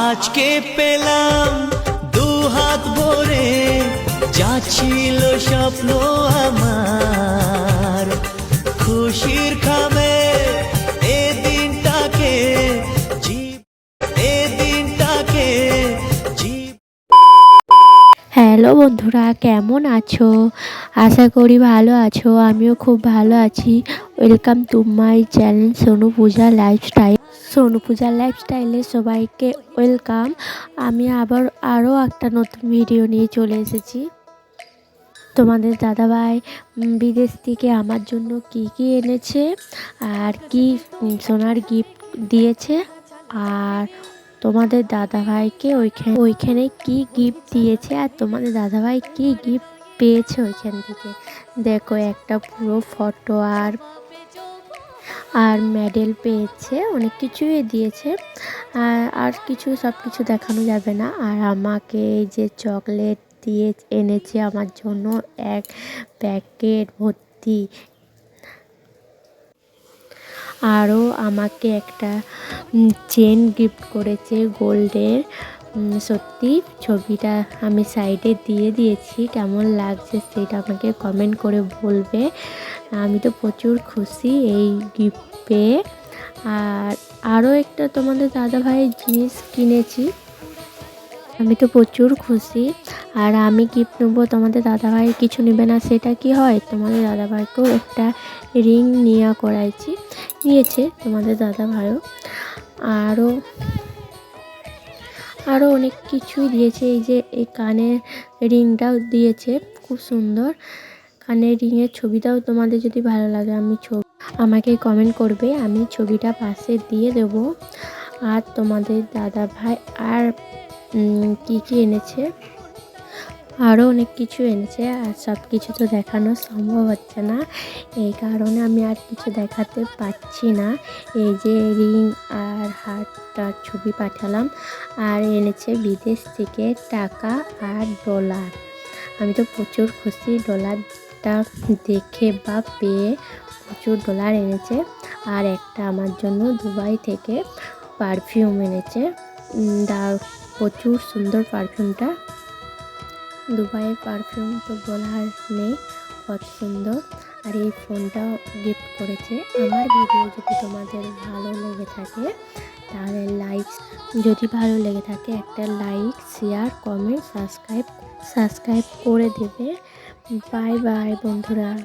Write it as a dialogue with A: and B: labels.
A: আজকে পেলাম দু হাত ভরে, যা ছিল স্বপ্ন আমার। খুশির খামে এ দিনটাকে এ দিনটাকে
B: হ্যালো বন্ধুরা, কেমন আছো? আশা করি ভালো আছো, আমিও খুব ভালো আছি। Welcome to my channel Sonu Puja lifestyle Sonu Puja লাইফস্টাইলে সবাইকে ওয়েলকাম আমি আবার আরও একটা নতুন ভিডিও নিয়ে চলে এসেছি। তোমাদের দাদাভাই বিদেশ থেকে আমার জন্য কি কি এনেছে আর কি সোনার গিফট দিয়েছে। আর তোমাদের দাদাভাইকে ওইখানে ওইখানে কি গিফট দিয়েছে আর তোমাদের দাদাভাই কি গিফট পেয়েছে ওইখান থেকে? দেখো একটা পুরো ফটো আর আর মেডেল পেয়েছে, অনেক কিছুই দিয়েছে। আর আর কিছু, সব কিছু দেখানো যাবে না। আর আমাকে এই যে চকলেট দিয়ে এনেছে আমার জন্য এক প্যাকেট ভর্তি। আরও আমাকে একটা চেন গিফট করেছে গোল্ডের সত্যি ছবিটা আমি সাইডে দিয়ে দিয়েছি, কেমন লাগছে সেটা আমাকে কমেন্ট করে বলবে। আমি তো প্রচুর খুশি এই গিফট পেয়ে আর আরও একটা তোমাদের দাদা ভাইয়ের জিনিস কিনেছি, আমি তো প্রচুর খুশি। আর আমি গিফট নেব তোমাদের দাদাভাই, কিছু নেবে না সেটা কি হয়? তোমাদের দাদাভাইকেও একটা রিং নেওয়া করাইছি, নিয়েছে তোমাদের দাদাভাইও। আরও আরও অনেক কিছুই দিয়েছে। এই যে এই কানের রিংটাও দিয়েছে, খুব সুন্দর। কানের রিংয়ের ছবিটাও তোমাদের যদি ভালো লাগে, আমি ছবি আমাকে কমেন্ট করবে, আমি ছবিটা পাশে দিয়ে দেব। আর তোমাদের দাদা ভাই আর কী কি কি এনেছে? আরও অনেক কিছু এনেছে আর সব কিছু তো দেখানো সম্ভব হচ্ছে না। এই কারণে আমি আর কিছু দেখাতে পাচ্ছি না। এই যে রিং আর হারটার ছবি পাঠালাম আর এনেছে বিদেশ থেকে টাকা আর ডলার। আমি তো প্রচুর খুশি ডলারটা দেখে বা পেয়ে প্রচুর ডলার এনেছে আর একটা আমার জন্য দুবাই থেকে পারফিউম এনেছে। দা- প্রচুর সুন্দর পারফিউমটা দুবাইয়ের পারফিউম তো বলার নেই, কত সুন্দর। আর এই ফোনটাও গিফট করেছে। আমার ভিডিও যদি তোমাদের ভালো লেগে থাকে, তাহলে লাইক যদি ভালো লেগে থাকে, একটা like share comment subscribe subscribe করে দেবে। বাই বাই বন্ধুরা।